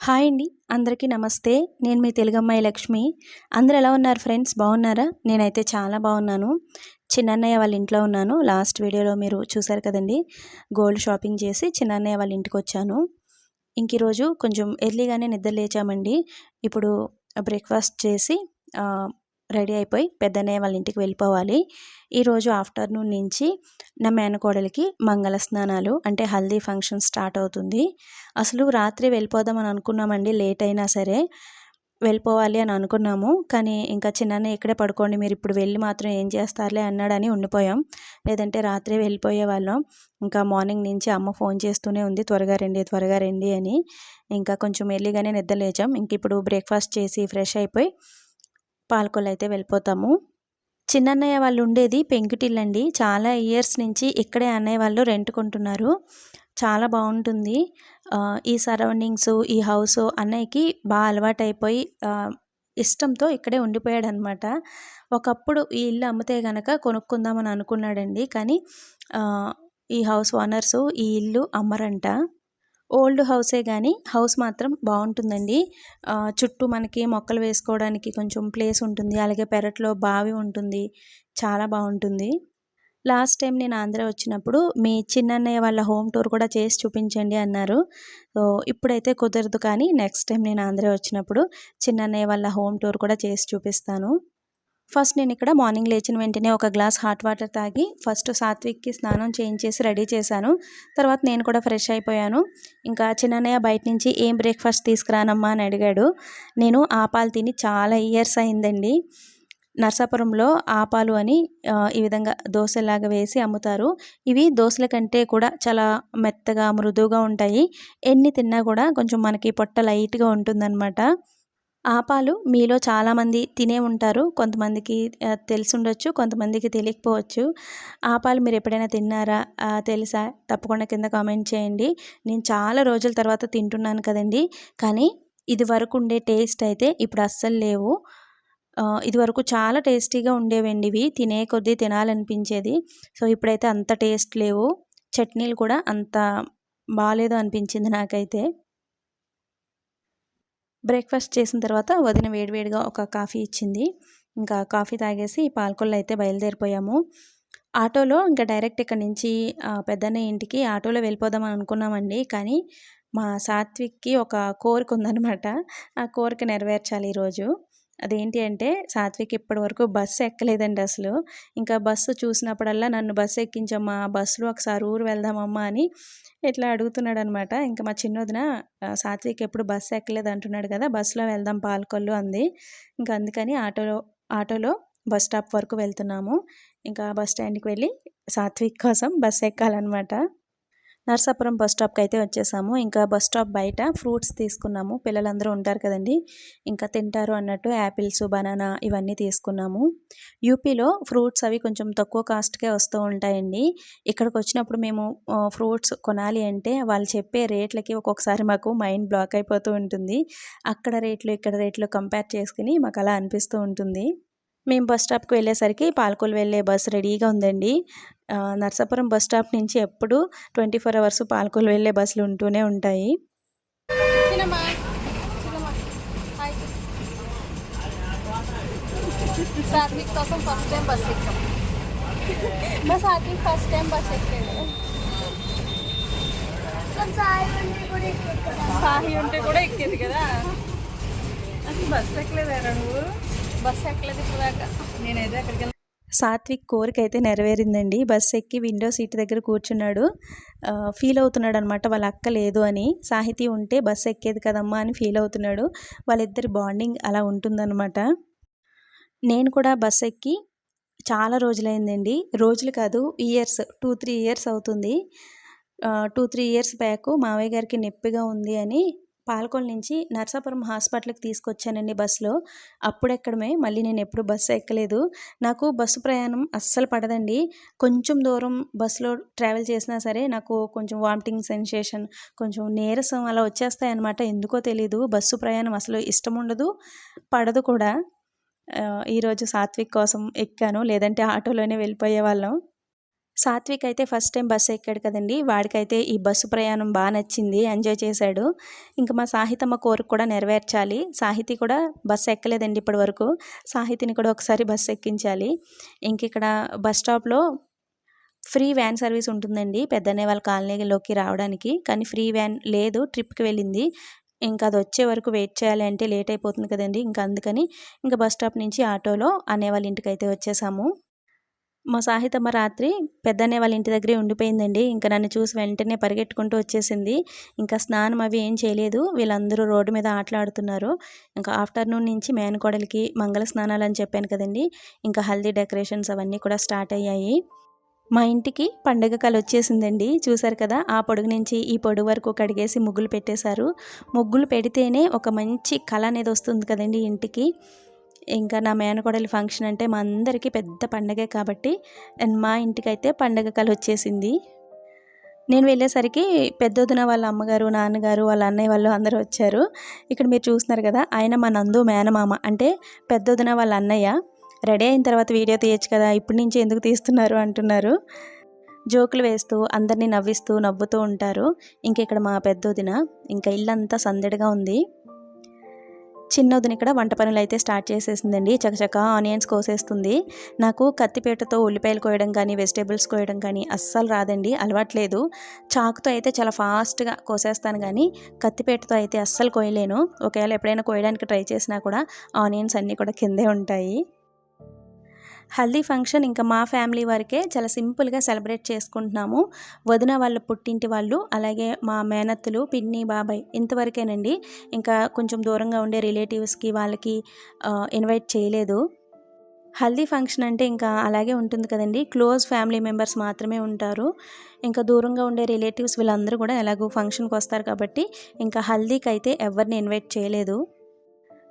Hi అండి. అందరికీ నమస్తే. నేను మీ తెలుగమ్మాయి లక్ష్మి. అందరు ఎలా ఉన్నారు ఫ్రెండ్స్? బాగున్నారా? నేనైతే చాలా బాగున్నాను. చిన్నన్నయ్య వాళ్ళ ఇంట్లో ఉన్నాను. లాస్ట్ వీడియోలో మీరు చూసారు కదండి. గోల్డ్ షాపింగ్ చేసి చిన్నన్నయ్య వాళ్ళ ఇంటికి వచ్చాను. ఇంక ఈరోజు కొంచెం ఎర్లీగానే నిద్ర లేచామండి. ఇప్పుడు బ్రేక్ఫాస్ట్ చేసి రెడీ అయిపోయి పెద్దన్నయ్య వాళ్ళ ఇంటికి వెళ్ళిపోవాలి. ఈరోజు ఆఫ్టర్నూన్ నుంచి నా మేనకోడలికి మంగళ స్నానాలు అంటే హల్దీ ఫంక్షన్ స్టార్ట్ అవుతుంది. అసలు రాత్రి వెళ్ళిపోదామని అనుకున్నామండి లేట్ అయినా సరే వెళ్ళిపోవాలి అని అనుకున్నాము. కానీ ఇంకా చిన్న ఇక్కడే పడుకోండి మీరు ఇప్పుడు వెళ్ళి మాత్రం ఏం చేస్తారులే అన్నాడని ఉండిపోయాం. లేదంటే రాత్రే వెళ్ళిపోయే వాళ్ళం. ఇంకా మార్నింగ్ నుంచి అమ్మ ఫోన్ చేస్తూనే ఉంది త్వరగా రండి త్వరగా రండి అని. ఇంకా కొంచెం ఎర్లీగానే నిద్ర లేచాం ఇంక ఇప్పుడు బ్రేక్ఫాస్ట్ చేసి ఫ్రెష్ అయిపోయి పాలకొలు అయితే వెళ్ళిపోతాము. చిన్నన్నయ్య వాళ్ళు ఉండేది పెంకుటిల్లండి. చాలా ఇయర్స్ నుంచి ఇక్కడే అన్నయ్య వాళ్ళు రెంట్ కొంటున్నారు చాలా బాగుంటుంది ఈ సరౌండింగ్స్ ఈ హౌస్ అన్నయ్యకి బాగా అలవాటైపోయి ఇష్టంతో ఇక్కడే ఉండిపోయాడు అనమాట ఒకప్పుడు ఈ ఇల్లు అమ్మితే కనుక కొనుక్కుందామని అనుకున్నాడండి. కానీ ఈ హౌస్ ఓనర్స్ ఈ ఇల్లు అమ్మరంట. ఓల్డ్ హౌసే కానీ హౌస్ మాత్రం బాగుంటుందండి చుట్టూ మనకి మొక్కలు వేసుకోవడానికి కొంచెం ప్లేస్ ఉంటుంది. అలాగే పెరట్లో బావి ఉంటుంది. చాలా బాగుంటుంది లాస్ట్ టైం నేను ఆంధ్ర వచ్చినప్పుడు మీ చిన్నన్నయ్య వాళ్ళ హోమ్ టూర్ కూడా చేసి చూపించండి అన్నారు. సో ఇప్పుడైతే కుదరదు కానీ నెక్స్ట్ టైం నేను ఆంధ్ర వచ్చినప్పుడు చిన్నన్నయ్య వాళ్ళ హోమ్ టూర్ కూడా చేసి చూపిస్తాను. ఫస్ట్ నేను ఇక్కడ మార్నింగ్ లేచిన వెంటనే ఒక గ్లాస్ హాట్ వాటర్ తాగి ఫస్ట్ సాత్విక్కి స్నానం చేయించేసి రెడీ చేశాను. తర్వాత నేను కూడా ఫ్రెష్ అయిపోయాను. ఇంకా చిన్నయ్య బయట నుంచి ఏం బ్రేక్ఫాస్ట్ తీసుకురానమ్మా అని అడిగాడు. నేను ఆపాలు తిని చాలా ఇయర్స్ అయిందండి. నర్సాపురంలో ఆపాలు అని ఈ విధంగా దోశలాగా వేసి అమ్ముతారు. ఇవి దోశల కంటే కూడా చాలా మెత్తగా మృదువుగా ఉంటాయి. ఎన్ని తిన్నా కూడా కొంచెం మనకి పొట్ట లైట్గా ఉంటుందన్నమాట. ఆపాలు మీలో చాలామంది తినే ఉంటారు. కొంతమందికి తెలిసి కొంతమందికి తెలియకపోవచ్చు. ఆపాలు మీరు ఎప్పుడైనా తిన్నారా? తెలుసా? తప్పకుండా కింద కామెంట్ చేయండి. నేను చాలా రోజుల తర్వాత తింటున్నాను కదండి. కానీ ఇది వరకు ఉండే టేస్ట్ అయితే ఇప్పుడు అస్సలు లేవు. ఇది వరకు చాలా టేస్టీగా ఉండేవండి ఇవి. తినే కొద్దీ తినాలనిపించేది. సో ఇప్పుడైతే అంత టేస్ట్ లేవు. చట్నీలు కూడా అంత బాగాలేదు అనిపించింది నాకైతే. బ్రేక్ఫాస్ట్ చేసిన తర్వాత వదిన వేడివేడిగా ఒక కాఫీ ఇచ్చింది. ఇంకా కాఫీ తాగేసి పాలకొల్లు అయితే బయలుదేరిపోయాము. ఆటోలో ఇంకా డైరెక్ట్ ఇక్కడ నుంచి పెద్దన్న ఇంటికి ఆటోలో వెళ్ళిపోదాం అనుకున్నామండి. కానీ మా సాత్విక్కి ఒక కోరిక ఉందనమాట ఆ కోరిక నెరవేర్చాలి ఈరోజు. అదేంటి అంటే సాత్విక్ ఇప్పటి వరకు బస్సు ఎక్కలేదండి అసలు. ఇంకా బస్సు చూసినప్పుడల్లా నన్ను బస్సు ఎక్కించమ్మా బస్సులో ఒకసారి ఊరు వెళ్దామమ్మా అని ఇట్లా అడుగుతున్నాడు అనమాట ఇంకా మా చిన్నోదిన సాత్విక్ ఎప్పుడు బస్సు ఎక్కలేదు అంటున్నాడు కదా బస్సులో వెళ్దాం పాలకొల్లు అంది. ఇంకా అందుకని ఆటోలో ఆటోలో బస్ స్టాప్ వరకు వెళ్తున్నాము. ఇంకా బస్ స్టాండ్కి వెళ్ళి సాత్విక్ కోసం బస్ ఎక్కాలన్నమాట. నర్సాపురం బస్ స్టాప్కి అయితే వచ్చేసాము. ఇంకా బస్ స్టాప్ బయట ఫ్రూట్స్ తీసుకున్నాము. పిల్లలందరూ ఉంటారు కదండి. ఇంకా తింటారు అన్నట్టు యాపిల్స్ బనానా ఇవన్నీ తీసుకున్నాము. యూపీలో ఫ్రూట్స్ అవి కొంచెం తక్కువ కాస్ట్కే వస్తూ ఉంటాయండి. ఇక్కడికి వచ్చినప్పుడు మేము ఫ్రూట్స్ కొనాలి అంటే వాళ్ళు చెప్పే రేట్లకి ఒక్కొక్కసారి మాకు మైండ్ బ్లాక్ అయిపోతూ ఉంటుంది. అక్కడ రేట్లు ఇక్కడ రేట్లు కంపేర్ చేసుకుని మాకు అలా అనిపిస్తూ ఉంటుంది. మేము బస్ స్టాప్కి వెళ్ళేసరికి పాలకొలు వెళ్ళే బస్సు రెడీగా ఉందండి. నర్సాపురం బస్ స్టాప్ నుంచి ఎప్పుడు ట్వంటీ ఫోర్ అవర్స్ పాలకొలు వెళ్ళే బస్సులు ఉంటూనే ఉంటాయి. సాత్విక్ కోసం ఫస్ట్ టైం బస్ ఎక్కాం. మా సాత్విక్ ఫస్ట్ టైం బస్ ఎక్కాడు. సాహి ఉంటే కూడా ఎక్కేది కదా. అసలు బస్ ఎక్కలేదా నువ్వు? బస్ ఎక్కలేదు ఇప్పుడు దాకా నేనైతే అక్కడికి సాత్విక్ కోరిక అయితే నెరవేరిందండి. బస్ ఎక్కి విండో సీట్ దగ్గర కూర్చున్నాడు. ఫీల్ అవుతున్నాడు అనమాట వాళ్ళ అక్క లేదు అని. సాహితీ ఉంటే బస్ ఎక్కేది కదమ్మా అని ఫీల్ అవుతున్నాడు. వాళ్ళిద్దరి బాండింగ్ అలా ఉంటుందన్నమాట నేను కూడా బస్ ఎక్కి చాలా రోజులైందండి. రోజులు కాదు ఇయర్స్ టూ త్రీ ఇయర్స్ అవుతుంది. టూ త్రీ ఇయర్స్ బ్యాక్ మావయ్య గారికి నొప్పిగా ఉంది అని పాలకొల్ నుంచి నర్సాపురం హాస్పిటల్కి తీసుకొచ్చానండి బస్సులో. అప్పుడెక్కడమే మళ్ళీ నేను ఎప్పుడు బస్సు ఎక్కలేదు. నాకు బస్సు ప్రయాణం అస్సలు పడదండి. కొంచెం దూరం బస్సులో ట్రావెల్ చేసినా సరే నాకు కొంచెం వామిటింగ్ సెన్సేషన్ కొంచెం నీరసం అలా వచ్చేస్తాయన్నమాట. ఎందుకో తెలీదు. బస్సు ప్రయాణం అసలు ఇష్టం ఉండదు పడదు కూడా. ఈరోజు సాత్విక్ కోసం ఎక్కాను. లేదంటే ఆటోలోనే వెళ్ళిపోయే వాళ్ళం సాత్విక్ అయితే ఫస్ట్ టైం బస్సు ఎక్కాడు కదండి. వాడికైతే ఈ బస్సు ప్రయాణం బాగా నచ్చింది. ఎంజాయ్ చేశాడు. ఇంకా మా సాహితమ్మ కోరిక కూడా నెరవేర్చాలి. సాహితి కూడా బస్సు ఎక్కలేదండి ఇప్పటి వరకు. సాహితిని కూడా ఒకసారి బస్సు ఎక్కించాలి. ఇంక ఇక్కడ బస్ స్టాప్లో ఫ్రీ వ్యాన్ సర్వీస్ ఉంటుందండి పెద్దనే వాళ్ళ కాలనీలోకి రావడానికి. కానీ ఫ్రీ వ్యాన్ లేదు. ట్రిప్కి వెళ్ళింది. ఇంకా అది వచ్చే వరకు వెయిట్ చేయాలి అంటే లేట్ అయిపోతుంది కదండి. ఇంకా అందుకని ఇంకా బస్ స్టాప్ నుంచి ఆటోలో అనే వాళ్ళ ఇంటికి అయితే వచ్చేసాము. మా సాహితమ్మ రాత్రి పెద్దనే వాళ్ళ ఇంటి దగ్గరే ఉండిపోయిందండి. ఇంకా నన్ను చూసి వెంటనే పరిగెట్టుకుంటూ వచ్చేసింది. ఇంకా స్నానం అవి ఏం చేయలేదు. వీళ్ళందరూ రోడ్డు మీద ఆటలాడుతున్నారు. ఇంకా ఆఫ్టర్నూన్ నుంచి మేనకోడలికి మంగళ స్నానాలు అని చెప్పాను కదండి. ఇంకా హల్దీ డెకరేషన్స్ అవన్నీ కూడా స్టార్ట్ అయ్యాయి. మా ఇంటికి పండగ కళ వచ్చేసిందండి. చూసారు కదా ఆ పొడుగు నుంచి ఈ పొడుగు వరకు కడిగేసి ముగ్గులు పెట్టేశారు. ముగ్గులు పెడితేనే ఒక మంచి కళ అనేది వస్తుంది కదండి ఇంటికి. ఇంకా నా మేనకోడలి ఫంక్షన్ అంటే మా అందరికీ పెద్ద పండగే కాబట్టి అండ్ మా ఇంటికైతే పండగ కళ వచ్చేసింది. నేను వెళ్ళేసరికి పెద్దొదిన వాళ్ళ అమ్మగారు నాన్నగారు వాళ్ళ అన్నయ్య వాళ్ళు అందరూ వచ్చారు. ఇక్కడ మీరు చూస్తున్నారు కదా ఆయన మా నందు మేనమామ అంటే పెద్దొదిన వాళ్ళ అన్నయ్య. రెడీ అయిన తర్వాత వీడియో తీయచ్చు కదా ఇప్పటి నుంచి ఎందుకు తీస్తున్నారు అంటున్నారు. జోకులు వేస్తూ అందరినీ నవ్విస్తూ నవ్వుతూ ఉంటారు. ఇంక ఇక్కడ మా పెద్దోదిన ఇంకా ఇల్లంతా సందడిగా ఉంది. చిన్నదిని ఇక్కడ వంట పనులు అయితే స్టార్ట్ చేసేసిందండి. చకచక ఆనియన్స్ కోసేస్తుంది. నాకు కత్తిపేటతో ఉల్లిపాయలు కోయడం కానీ వెజిటేబుల్స్ కోయడం కానీ అస్సలు రాదండి. అలవాట్లేదు. చాకుతో అయితే చాలా ఫాస్ట్గా కోసేస్తాను కానీ కత్తిపేటతో అయితే అస్సలు కోయలేను. ఒకవేళ ఎప్పుడైనా కోయడానికి ట్రై చేసినా కూడా ఆనియన్స్ అన్నీ కూడా కిందే ఉంటాయి. హల్దీ ఫంక్షన్ ఇంకా మా ఫ్యామిలీ వరకే చాలా సింపుల్గా సెలబ్రేట్ చేసుకుంటున్నాము. వదిన వాళ్ళ పుట్టింటి వాళ్ళు అలాగే మా మేనత్తులు పిన్ని బాబాయ్ ఇంతవరకేనండి. ఇంకా కొంచెం దూరంగా ఉండే రిలేటివ్స్కి వాళ్ళకి ఇన్వైట్ చేయలేదు. హల్దీ ఫంక్షన్ అంటే ఇంకా అలాగే ఉంటుంది కదండి. క్లోజ్ ఫ్యామిలీ మెంబర్స్ మాత్రమే ఉంటారు. ఇంకా దూరంగా ఉండే రిలేటివ్స్ వీళ్ళందరూ కూడా ఎలాగో ఫంక్షన్కి వస్తారు కాబట్టి ఇంకా హల్దీకి అయితే ఎవరిని ఇన్వైట్ చేయలేదు.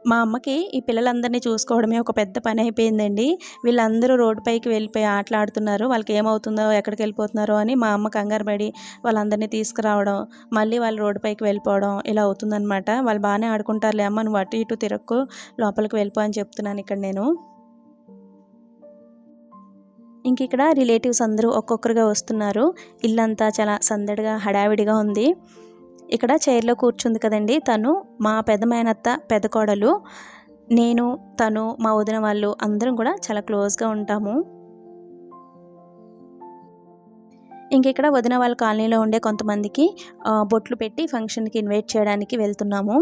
మా అమ్మకి ఈ పిల్లలందరినీ చూసుకోవడమే ఒక పెద్ద పని అయిపోయిందండి. వీళ్ళందరూ రోడ్డుపైకి వెళ్ళిపోయి ఆటలాడుతున్నారు. వాళ్ళకి ఏమవుతుందో ఎక్కడికి వెళ్ళిపోతున్నారో అని మా అమ్మ కంగారు పడి వాళ్ళందరినీ తీసుకురావడం మళ్ళీ వాళ్ళు రోడ్డుపైకి వెళ్ళిపోవడం ఇలా అవుతుందన్నమాట. వాళ్ళు బాగానే ఆడుకుంటారులే అమ్మ నువ్వు అటు ఇటు తిరక్కు లోపలికి వెళ్ళిపో అని చెప్తున్నాను ఇక్కడ నేను. ఇంక ఇక్కడ రిలేటివ్స్ అందరూ ఒక్కొక్కరుగా వస్తున్నారు. ఇల్లంతా చాలా సందడిగా హడావిడిగా ఉంది. ఇక్కడ చైర్లో కూర్చుంది కదండి. తను మా పెద్ద మేనత్త పెద్ద కోడలు నేను తను మా వదిన వాళ్ళు అందరం కూడా చాలా క్లోజ్గా ఉంటాము. ఇంక ఇక్కడ వదిన వాళ్ళ కాలనీలో ఉండే కొంతమందికి బొట్లు పెట్టి ఫంక్షన్కి ఇన్వైట్ చేయడానికి వెళ్తున్నాము.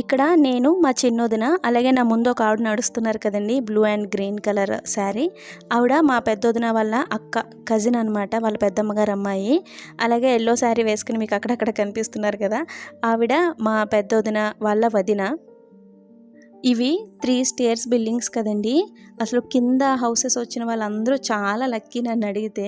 ఇక్కడ నేను మా చిన్నోదిన అలాగే నా ముందు ఒక ఆవిడ నడుస్తున్నారు కదండి blue and green colour sari ఆవిడ మా పెద్దోదిన వాళ్ళ అక్క కజిన్ అనమాట వాళ్ళ పెద్దమ్మగారు అమ్మాయి అలాగే ఎల్లో శారీ వేసుకుని మీకు అక్కడక్కడ కనిపిస్తున్నారు కదా ఆవిడ మా పెద్దోదిన వాళ్ళ వదిన. ఇవి త్రీ స్టేర్స్ బిల్డింగ్స్ కదండి అసలు కింద హౌసెస్ వచ్చిన వాళ్ళందరూ చాలా లక్కీ నన్ను అడిగితే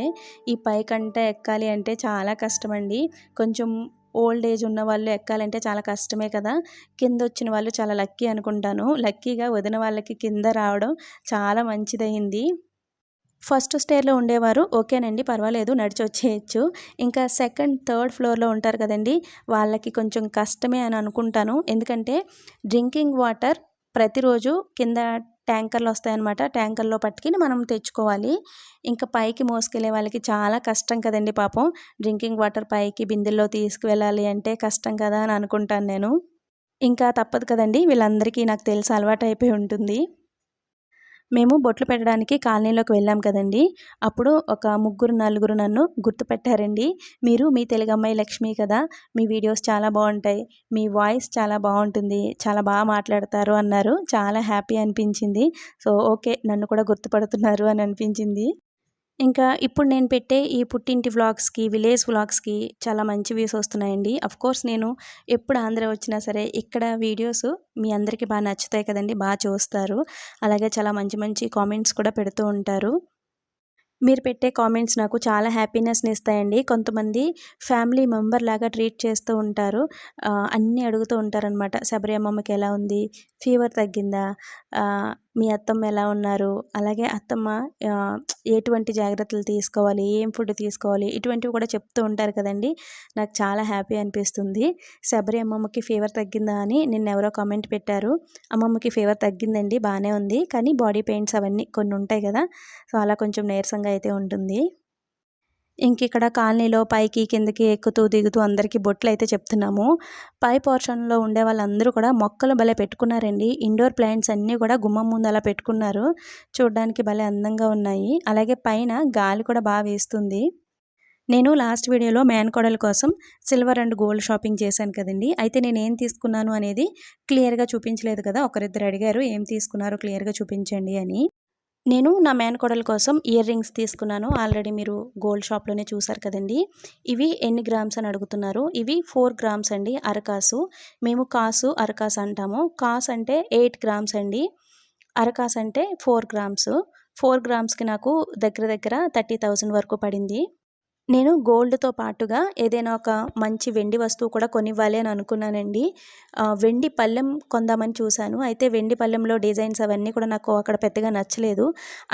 ఈ పైకంటే ఎక్కాలి అంటే చాలా కష్టమండి. కొంచెం ఓల్డ్ ఏజ్ ఉన్న వాళ్ళు ఎక్కాలంటే చాలా కష్టమే కదా. కింద వచ్చిన వాళ్ళు చాలా లక్కీ అనుకుంటాను. లక్కీగా వదిన వాళ్ళకి కింద రావడం చాలా మంచిదైంది ఫస్ట్ స్టేర్లో ఉండేవారు. ఓకేనండి పర్వాలేదు నడిచి వచ్చేయచ్చు ఇంకా సెకండ్ థర్డ్ ఫ్లోర్లో ఉంటారు కదండి. వాళ్ళకి కొంచెం కష్టమే అని అనుకుంటాను. ఎందుకంటే డ్రింకింగ్ వాటర్ ప్రతిరోజు కింద ట్యాంకర్లు వస్తాయన్నమాట. ట్యాంకర్లో పట్టుకుని మనం తెచ్చుకోవాలి. ఇంకా పైకి మోసుకెళ్ళే వాళ్ళకి చాలా కష్టం కదండి పాపం. డ్రింకింగ్ వాటర్ పైకి బిందెల్లో తీసుకువెళ్ళాలి అంటే కష్టం కదా అని అనుకుంటాను నేను. ఇంకా తప్పదు కదండి. వీళ్ళందరికీ నాకు తెలిసి అలవాటు అయిపోయి ఉంటుంది. మేము బొట్లు పెట్టడానికి కాలనీలోకి వెళ్ళాం కదండి. అప్పుడు ఒక ముగ్గురు నలుగురు నన్ను గుర్తుపెట్టారండి. మీరు మీ తెలుగు అమ్మాయి లక్ష్మి కదా మీ వీడియోస్ చాలా బాగుంటాయి మీ వాయిస్ చాలా బాగుంటుంది చాలా బాగా మాట్లాడతారు అన్నారు. చాలా హ్యాపీ అనిపించింది. సో ఓకే నన్ను కూడా గుర్తుపడుతున్నారు అని అనిపించింది. ఇంకా ఇప్పుడు నేను పెట్టే ఈ పుట్టింటి వ్లాగ్స్కి విలేజ్ వ్లాగ్స్కి చాలా మంచి వ్యూస్ వస్తున్నాయండి. కోర్స్ నేను ఎప్పుడు ఆంధ్ర వచ్చినా సరే ఇక్కడ వీడియోస్ మీ అందరికీ బాగా నచ్చుతాయి కదండి బాగా చూస్తారు. అలాగే చాలా మంచి మంచి కామెంట్స్ కూడా పెడుతూ ఉంటారు. మీరు పెట్టే కామెంట్స్ నాకు చాలా హ్యాపీనెస్ని ఇస్తాయండి. కొంతమంది ఫ్యామిలీ మెంబర్ లాగా ట్రీట్ చేస్తూ ఉంటారు. అన్నీ అడుగుతూ ఉంటారనమాట శబరి అమ్మమ్మకి ఎలా ఉంది? ఫీవర్ తగ్గిందా? మీ అత్తమ్మ ఎలా ఉన్నారు? అలాగే అత్తమ్మ ఎటువంటి జాగ్రత్తలు తీసుకోవాలి? ఏం ఫుడ్ తీసుకోవాలి? ఇటువంటివి కూడా చెప్తూ ఉంటారు కదండి. నాకు చాలా హ్యాపీ అనిపిస్తుంది. శబరి అమ్మమ్మకి ఫీవర్ తగ్గిందా అని నిన్న ఎవరో కామెంట్ పెట్టారు. అమ్మమ్మకి ఫీవర్ తగ్గిందండి బాగానే ఉంది. కానీ బాడీ పెయిన్స్ అవన్నీ కొన్ని ఉంటాయి కదా. సో అలా కొంచెం నీరసంగా అయితే ఉంటుంది. ఇంక ఇక్కడ కాలనీలో పైకి కిందకి ఎక్కుతూ దిగుతూ అందరికీ బొట్లు అయితే చెప్తున్నాము. పై పోర్షన్లో ఉండే వాళ్ళందరూ కూడా మొక్కలు భలే పెట్టుకున్నారండి. ఇండోర్ ప్లాంట్స్ అన్నీ కూడా గుమ్మం ముందు అలా పెట్టుకున్నారు. చూడడానికి భలే అందంగా ఉన్నాయి. అలాగే పైన గాలి కూడా బాగా వేస్తుంది. నేను లాస్ట్ వీడియోలో మేనకోడల కోసం సిల్వర్ అండ్ గోల్డ్ షాపింగ్ చేశాను కదండి. అయితే నేను ఏం తీసుకున్నాను అనేది క్లియర్గా చూపించలేదు కదా. ఒకరిద్దరు అడిగారు ఏం తీసుకున్నారో క్లియర్గా చూపించండి అని. నేను నా మేనకోడల కోసం ఇయర్ రింగ్స్ తీసుకున్నాను. ఆల్రెడీ మీరు గోల్డ్ షాప్లోనే చూసారు కదండి. ఇవి ఎన్ని గ్రామ్స్ అని అడుగుతున్నారు? ఇవి ఫోర్ గ్రామ్స్ అండి అరకాసు. మేము కాసు అరకాసు అంటాము. కాసు అంటే ఎయిట్ గ్రామ్స్ అండి. అరకాసు అంటే ఫోర్ గ్రామ్స్. ఫోర్ గ్రామ్స్కి నాకు దగ్గర దగ్గర థర్టీ థౌజండ్ వరకు పడింది. నేను గోల్డ్తో పాటుగా ఏదైనా ఒక మంచి వెండి వస్తువు కూడా కొనివ్వాలి అని అనుకున్నానండి. వెండి పళ్ళెం కొందామని చూశాను. అయితే వెండి పళ్ళెంలో డిజైన్స్ అవన్నీ కూడా నాకు అక్కడ పెద్దగా నచ్చలేదు.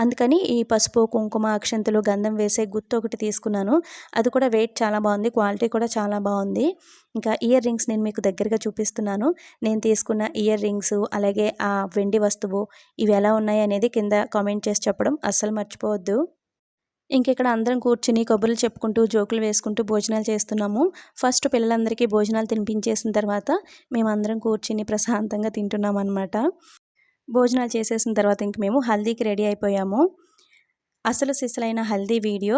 అందుకని ఈ పసుపు కుంకుమ అక్షంతలు గంధం వేసే గుత్తు ఒకటి తీసుకున్నాను. అది కూడా వెయిట్ చాలా బాగుంది. క్వాలిటీ కూడా చాలా బాగుంది. ఇంకా ఇయర్ రింగ్స్ నేను మీకు దగ్గరగా చూపిస్తున్నాను. నేను తీసుకున్న ఇయర్ రింగ్స్ అలాగే ఆ వెండి వస్తువు ఇవి ఎలా ఉన్నాయి అనేది కింద కామెంట్ చేసి చెప్పడం అస్సలు మర్చిపోవద్దు. ఇంక ఇక్కడ అందరం కూర్చుని కబుర్లు చెప్పుకుంటూ జోకులు వేసుకుంటూ భోజనాలు చేస్తున్నాము. ఫస్ట్ పిల్లలందరికీ భోజనాలు తినిపించేసిన తర్వాత మేమందరం కూర్చుని ప్రశాంతంగా తింటున్నాం అనమాట భోజనాలు చేసేసిన తర్వాత ఇంక మేము హల్దీకి రెడీ అయిపోయాము. అసలు సిసలైన హల్దీ వీడియో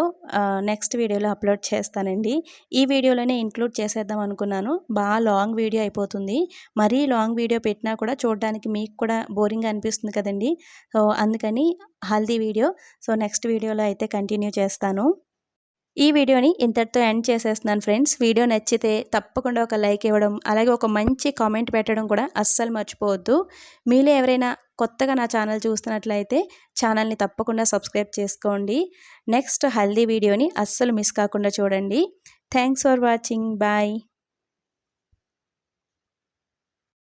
నెక్స్ట్ వీడియోలో అప్లోడ్ చేస్తానండి. ఈ వీడియోలోనే ఇంక్లూడ్ చేసేద్దాం అనుకున్నాను. బాగా లాంగ్ వీడియో అయిపోతుంది. మరీ లాంగ్ వీడియో పెట్టినా కూడా చూడడానికి మీకు కూడా బోరింగ్ అనిపిస్తుంది కదండి. సో అందుకని హల్దీ వీడియో. సో నెక్స్ట్ వీడియోలో అయితే కంటిన్యూ చేస్తాను. ఈ వీడియోని ఇంతటితో ఎండ్ చేసేస్తున్నాను ఫ్రెండ్స్. వీడియో నచ్చితే తప్పకుండా ఒక లైక్ ఇవ్వడం అలాగే ఒక మంచి కామెంట్ పెట్టడం కూడా అస్సలు మర్చిపోవద్దు. మీలో ఎవరైనా కొత్తగా నా ఛానల్ చూస్తున్నట్లయితే ఛానల్ని తప్పకుండా సబ్స్క్రైబ్ చేసుకోండి. నెక్స్ట్ హల్దీ వీడియోని అస్సలు మిస్ కాకుండా చూడండి. Thanks for watching. బాయ్.